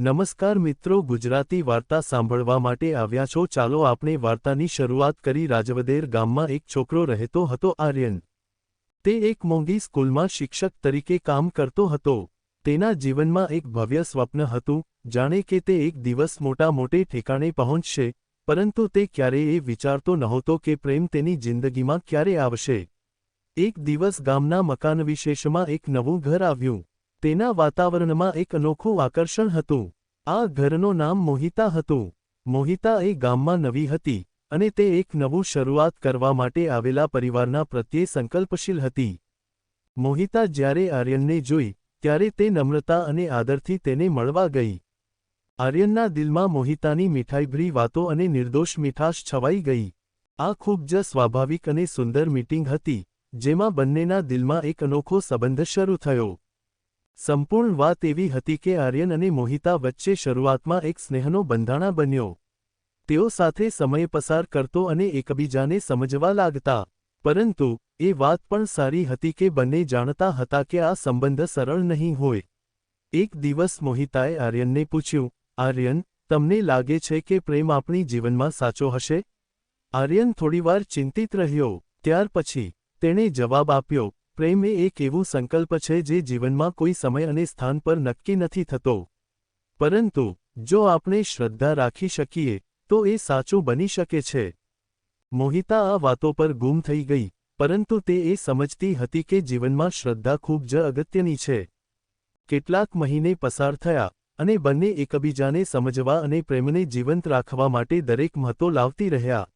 નમસ્કાર મિત્રો, ગુજરાતી વાર્તા સાંભળવા માટે આવ્યા છો. ચાલો આપણે વાર્તાની શરૂઆત કરી. રાજવદેર ગામમાં એક છોકરો રહેતો હતો, આર્યન. તે એક મોંઘી સ્કૂલમાં શિક્ષક તરીકે કામ કરતો હતો. તેના જીવનમાં એક ભવ્ય સ્વપ્ન હતું. જાણે કે તે એક દિવસ મોટા મોટે ઠેકાણે પહોંચશે, પરંતુ તે ક્યારેય એ વિચારતો નહોતો કે પ્રેમ તેની જિંદગીમાં ક્યારે આવશે. એક દિવસ ગામના મકાન વિશેષમાં એક નવું ઘર આવ્યું. તેના વાતાવરણમાં એક અનોખું આકર્ષણ હતું. આ ઘરનું નામ મોહિતા હતું. મોહિતા એ ગામમાં નવી હતી અને તે એક નવું શરૂઆત કરવા માટે આવેલા પરિવારના પ્રત્યે સંકલ્પશીલ હતી. મોહિતા જ્યારે આર્યનને જોઈ, ત્યારે તે નમ્રતા અને આદરથી તેને મળવા ગઈ. આર્યનના દિલમાં મોહિતાની મીઠાઈભરી વાતો અને નિર્દોષ મીઠાશ છવાઈ ગઈ. આ ખૂબ જ સ્વાભાવિક અને સુંદર મીટિંગ હતી, જેમાં બંનેના દિલમાં એક અનોખો સંબંધ શરૂ થયો. સંપૂર્ણ વાત એવી હતી કે આર્યન અને મોહિતા વચ્ચે શરૂઆતમાં એક સ્નેહનો બંધાણા બન્યો. તેઓ સાથે સમય પસાર કરતો અને એકબીજાને સમજવા લાગતા. પરંતુ, એ વાત પણ સારી હતી કે બંને જાણતા હતા કે આ સંબંધ સરળ નહીં હોય. એક દિવસ મોહિતાએ આર્યનને પૂછ્યું, આર્યન, તમને લાગે છે કે પ્રેમ આપણી જીવનમાં સાચો હશે? આર્યન થોડીવાર ચિંતિત રહ્યો. ત્યાર પછી, તેણે જવાબ આપ્યો પ્રેમ એ એક એવો સંકલ્પ છે જે જીવનમાં કોઈ સમય અને સ્થાન પર નક્કી નથી થતો. પરંતુ, જો આપણે શ્રદ્ધા રાખી શકીએ, તો એ સાચું બની શકે છે. મોહિતા આ વાતો પર ગુમ થઈ ગઈ, પરંતુ તે એ સમજતી હતી કે જીવનમાં શ્રદ્ધા ખૂબ જ અગત્યની છે. કેટલાક મહિને પસાર થયા, અને બંને એકબીજાને સમજવા અને પ્રેમને જીવંત રાખવા માટે દરેક મહત્વ લાવતી રહ્યા.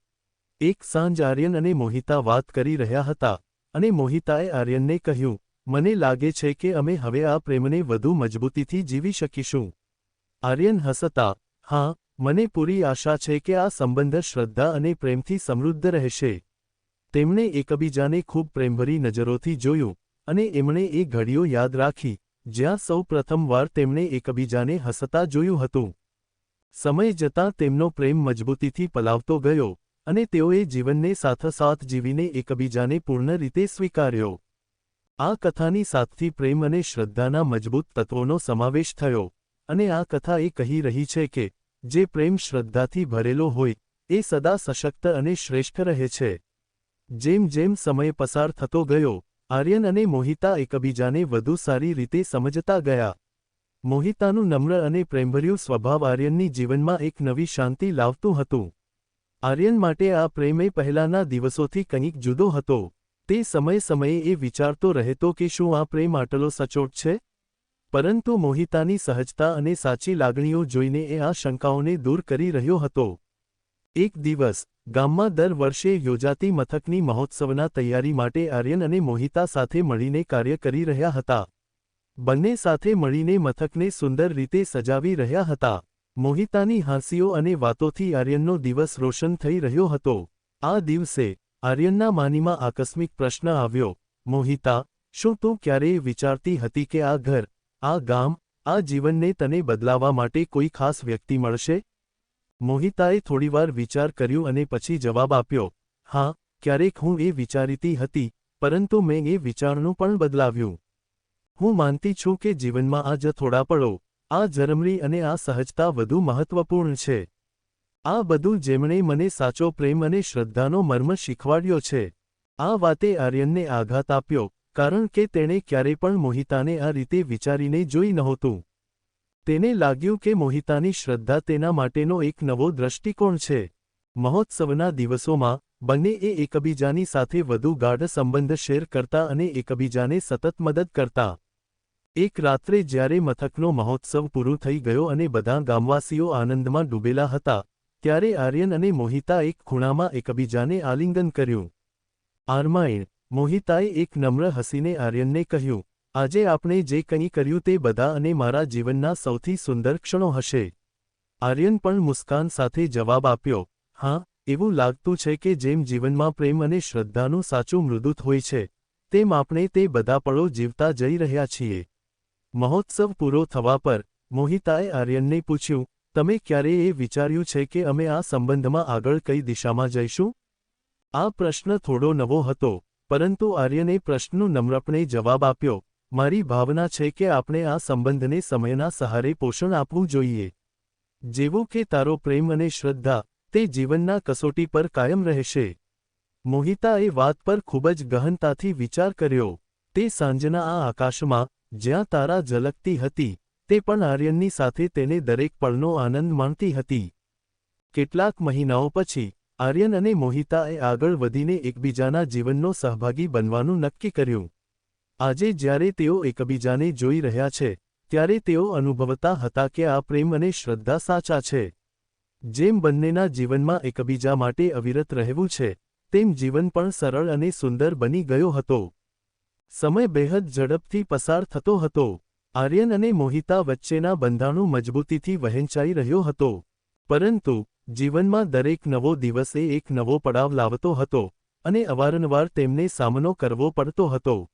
એક સાંજ આર્યન અને મોહિતા વાત કરી રહ્યા હતા. અને મોહિતાએ આર્યનને કહ્યું, મને લાગે છે કે અમે હવે આ પ્રેમને વધુ મજબૂતીથી જીવી શકીશું. આર્યન હસતા, હા, મને પૂરી આશા છે કે આ સંબંધ શ્રદ્ધા અને પ્રેમથી સમૃદ્ધ રહેશે. તેમણે એકબીજાને ખૂબ પ્રેમભરી નજરોથી જોયું અને એમણે એ ઘડીઓ યાદ રાખી, જ્યાં સૌ પ્રથમવાર તેમણે એકબીજાને હસતા જોયું હતું. સમય જતાં તેમનો પ્રેમ મજબૂતીથી પલાવતો ગયો. અને તેઓએ જીવનને સાથોસાથ જીવીને એકબીજાને પૂર્ણ રીતે સ્વીકાર્યો. આ કથાની સાથથી પ્રેમ અને શ્રદ્ધાના મજબૂત તત્વોનો સમાવેશ થયો અને આ કથા એ કહી રહી છે કે, જે પ્રેમ શ્રદ્ધાથી ભરેલો હોય, એ સદા સશક્ત અને શ્રેષ્ઠ રહે છે. જેમ જેમ સમય પસાર થતો ગયો, આર્યન અને મોહિતા એકબીજાને વધુ સારી રીતે સમજતા ગયા. મોહિતાનું નમ્ર અને પ્રેમભર્યું સ્વભાવ આર્યનની જીવનમાં એક નવી શાંતિ લાવતું હતું. આર્યન માટે આ પ્રેમે પહેલાના દિવસોથી કંઈક જુદો હતો. તે સમય સમયે એ વિચારતો રહેતો કે શું આ પ્રેમ આટલો સચોટ છે? પરંતુ મોહિતાની સહજતા અને સાચી લાગણીઓ જોઈને એ આ શંકાઓને દૂર કરી રહ્યો હતો. એક દિવસ, ગામમાં દર વર્ષે યોજાતી મથકની મહોત્સવના તૈયારી માટે આર્યન અને મોહિતા સાથે મળીને કાર્ય કરી રહ્યા હતા. બંને સાથે મળીને મથકને સુંદર રીતે સજાવી રહ્યા હતા. મોહિતાની હાંસીઓ અને વાતોથી આર્યનનો દિવસ રોશન થઈ રહ્યો હતો. આ દિવસે આર્યનના માનીમાં આકસ્મિક પ્રશ્ન આવ્યો, મોહિતા, શું તું ક્યારેય વિચારતી હતી કે આ ઘર, આ ગામ, આ જીવનને તને બદલાવા માટે કોઈ ખાસ વ્યક્તિ મળશે? મોહિતાએ થોડીવાર વિચાર કર્યું અને પછી જવાબ આપ્યો, હા, ક્યારેક હું એ વિચારીતી હતી, પરંતુ મેં એ વિચારનું પણ બદલાવ્યું. હું માનતી છું કે જીવનમાં આ જ થોડા પળો આ જરમરી અને આ સહજતા વધુ મહત્વપૂર્ણ છે. આ બધું જેમણે મને સાચો પ્રેમ અને શ્રદ્ધાનો મર્મ શીખવાડ્યો છે. આ વાતે આર્યનને આઘાત આપ્યો, કારણ કે તેણે ક્યારેય પણ મોહિતાને આ રીતે વિચારીને જોઈ નહોતું. તેને લાગ્યું કે મોહિતાની શ્રદ્ધા તેના માટેનો એક નવો દ્રષ્ટિકોણ છે. મહોત્સવના દિવસોમાં, બંને એ એકબીજાની સાથે વધુ ગાઢ સંબંધ શેર કરતા અને એકબીજાને સતત મદદ કરતા. એક રાત્રે જ્યારે મથકનો મહોત્સવ પૂરું થઈ ગયો અને બધા ગામવાસીઓ આનંદમાં ડૂબેલા હતા, ત્યારે આર્યન અને મોહિતા એક ખૂણામાં એકબીજાને આલિંગન કર્યું. આરમાયણ મોહિતાએ એક નમ્ર હસીને આર્યનને કહ્યું, આજે આપણે જે કંઈ કર્યું તે બધા અને મારા જીવનના સૌથી સુંદર ક્ષણો હશે. આર્યન પણ મુસ્કાન સાથે જવાબ આપ્યો, હા, એવું લાગતું છે કે જેમ જીવનમાં પ્રેમ અને શ્રદ્ધાનું સાચું મૃદુત હોય છે, તેમ આપણે તે બધા પળો જીવતા જઈ રહ્યા છીએ. મહોત્સવ પૂરો થવા પર મોહિતાએ આર્યનને પૂછ્યું, તમે ક્યારેય એ વિચાર્યું છે કે અમે આ સંબંધમાં આગળ કઈ દિશામાં જઈશું? આ પ્રશ્ન થોડો નવો હતો, પરંતુ આર્યને પ્રશ્નનું નમ્રપણે જવાબ આપ્યો, મારી ભાવના છે કે આપણે આ સંબંધને સમયના સહારે પોષણ આપવું જોઈએ. જેવું કે તારો પ્રેમ અને શ્રદ્ધા, તે જીવનના કસોટી પર કાયમ રહેશે. મોહિતાએ વાત પર ખૂબ જ ગહનતાથી વિચાર કર્યો. તે સાંજના આ આકાશમાં જ્યાં તારા ઝલકતી હતી, તે પણ આર્યનની સાથે તેને દરેક પળનો આનંદ માણતી હતી. કેટલાક મહિનાઓ પછી, આર્યન અને મોહિતાએ આગળ વધીને એકબીજાના જીવનનો સહભાગી બનવાનું નક્કી કર્યું. આજે જ્યારે તેઓ એકબીજાને જોઈ રહ્યા છે, ત્યારે તેઓ અનુભવતા હતા કે આ પ્રેમ અને શ્રદ્ધા સાચા છે. જેમ બંનેના જીવનમાં એકબીજા માટે અવિરત રહેવું છે, તેમ જીવન પણ સરળ અને સુંદર બની ગયો હતો. સમય બેહદ ઝડપથી પસાર થતો હતો. આર્યન અને મોહિતા વચ્ચેના બંધાણું મજબૂતીથી વહેંચાઈ રહ્યો હતો. પરંતુ, જીવનમાં દરેક નવો દિવસે એક નવો પડાવ લાવતો હતો અને અવારનવાર તેમને સામનો કરવો પડતો હતો.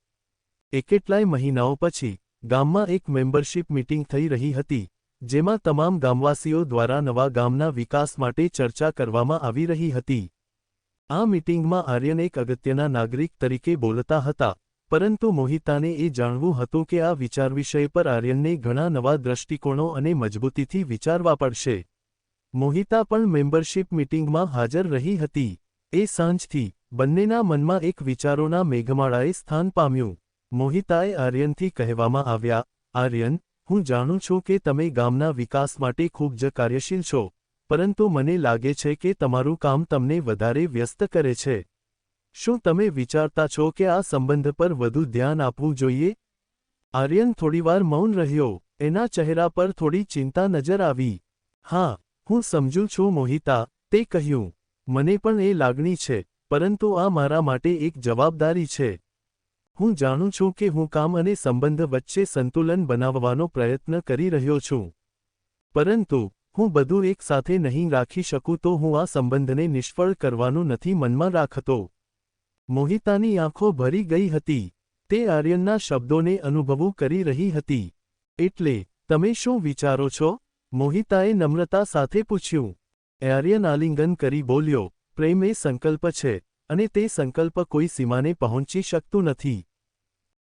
એ કેટલાય મહિનાઓ પછી, ગામમાં એક મેમ્બરશિપ મીટિંગ થઈ રહી હતી, જેમાં તમામ ગામવાસીઓ દ્વારા નવા ગામના વિકાસ માટે ચર્ચા કરવામાં આવી રહી હતી. આ મીટિંગમાં આર્યન એક અગત્યના નાગરિક તરીકે બોલતા હતા. પરંતુ મોહિતાને એ જાણવું હતું કે આ વિચાર વિષય પર આર્યનને ઘણા નવા દ્રષ્ટિકોણો અને મજબૂતીથી વિચારવા પડશે. મોહિતા પણ મેમ્બરશિપ મીટિંગમાં હાજર રહી હતી. એ સાંજથી બંનેના મનમાં એક વિચારોના મેઘમાળાએ સ્થાન પામ્યું. મોહિતાએ આર્યનથી કહેવામાં આવ્યા, આર્યન, હું જાણું છું કે તમે ગામના વિકાસ માટે ખૂબ જ કાર્યશીલ છો, પરંતુ મને લાગે છે કે તમારું કામ તમને વધારે વ્યસ્ત કરે છે. શું તમે વિચારતા છો કે આ સંબંધ પર વધુ ધ્યાન આપવું જોઈએ? આર્યન થોડીવાર મૌન રહ્યો. એના ચહેરા પર થોડી ચિંતા નજર આવી. હા, હું સમજું છું મોહિતા, તે કહ્યું. મને પણ એ લાગણી છે, પરંતુ આ મારા માટે એક જવાબદારી છે. હું જાણું છું કે હું કામ અને સંબંધ વચ્ચે સંતુલન બનાવવાનો પ્રયત્ન કરી રહ્યો છું. પરંતુ, હું બધું એકસાથે નહીં રાખી શકું તો હું આ સંબંધને નિષ્ફળ કરવાનું નથી મનમાં રાખતો. મોહિતાની આંખો ભરી ગઈ હતી. તે આર્યનના શબ્દોને અનુભવું કરી રહી હતી. એટલે, તમે શું વિચારો છો? મોહિતાએ નમ્રતા સાથે પૂછ્યું. આર્યન આલિંગન કરી બોલ્યો, પ્રેમ એ સંકલ્પ છે, અને તે સંકલ્પ કોઈ સીમાને પહોંચી શકતું નથી.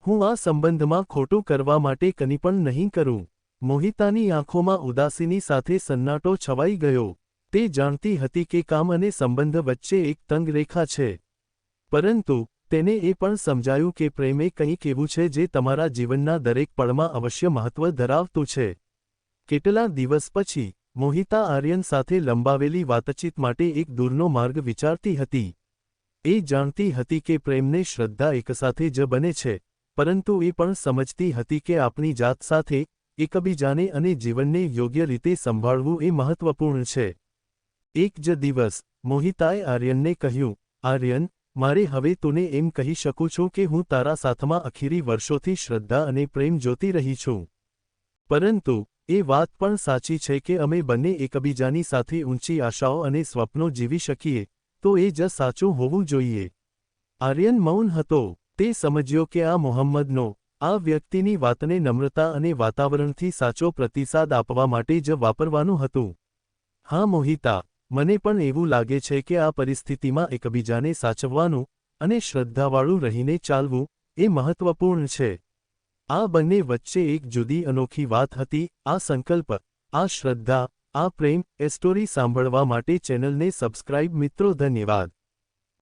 હું આ સંબંધમાં ખોટું કરવા માટે કની પણ નહીં કરું. મોહિતાની આંખોમાં ઉદાસીની સાથે સન્નાટો છવાઈ ગયો. તે જાણતી હતી કે કામ અને સંબંધ વચ્ચે એક તંગ રેખા છે. પરંતુ, તેને એ પણ સમજાયું કે પ્રેમ કંઈક એવું છે જે તમારા જીવનના દરેક પળમાં અવશ્ય મહત્વ ધરાવતું છે. કેટલા દિવસ પછી, મોહિતા આર્યન સાથે લંબાવેલી વાતચીત માટે એક દૂરનો માર્ગ વિચારતી હતી. એ જાણતી હતી કે પ્રેમને શ્રદ્ધા એકસાથે જ બને છે, પરંતુ એ પણ સમજતી હતી કે આપણી જાત સાથે, એકબીજાને અને જીવનને યોગ્ય રીતે સંભાળવું એ મહત્વપૂર્ણ છે. એક જ દિવસ, મોહિતાએ આર્યનને કહ્યું, આર્યન મારે હવે તુને એમ કહી શકું છું કે હું તારા સાથમાં અખીરી વર્ષોથી શ્રદ્ધા અને પ્રેમ જોતી રહી છું. પરંતુ, એ વાત પણ સાચી છે કે અમે બંને એકબીજાની સાથે ઊંચી આશાઓ અને સ્વપ્નો જીવી શકીએ, તો એ જ સાચું હોવું જોઈએ. આર્યન મૌન હતો. તે સમજ્યો કે આ મોહમ્મદનો, આ વ્યક્તિની વાતને નમ્રતા અને વાતાવરણથી સાચો પ્રતિસાદ આપવા માટે જ વાપરવાનું હતું. હા મોહિતા મને પણ એવું લાગે છે કે આ પરિસ્થિતિમાં એકબીજાને સાચવવાનું અને શ્રદ્ધાવાળું રહીને ચાલવું એ મહત્વપૂર્ણ છે. આ બંને વચ્ચે એક જુદી અનોખી વાત હતી. આ સંકલ્પ, આ શ્રદ્ધા, આ પ્રેમ એ સ્ટોરી સાંભળવા માટે ચેનલને સબસ્ક્રાઇબ મિત્રો, ધન્યવાદ.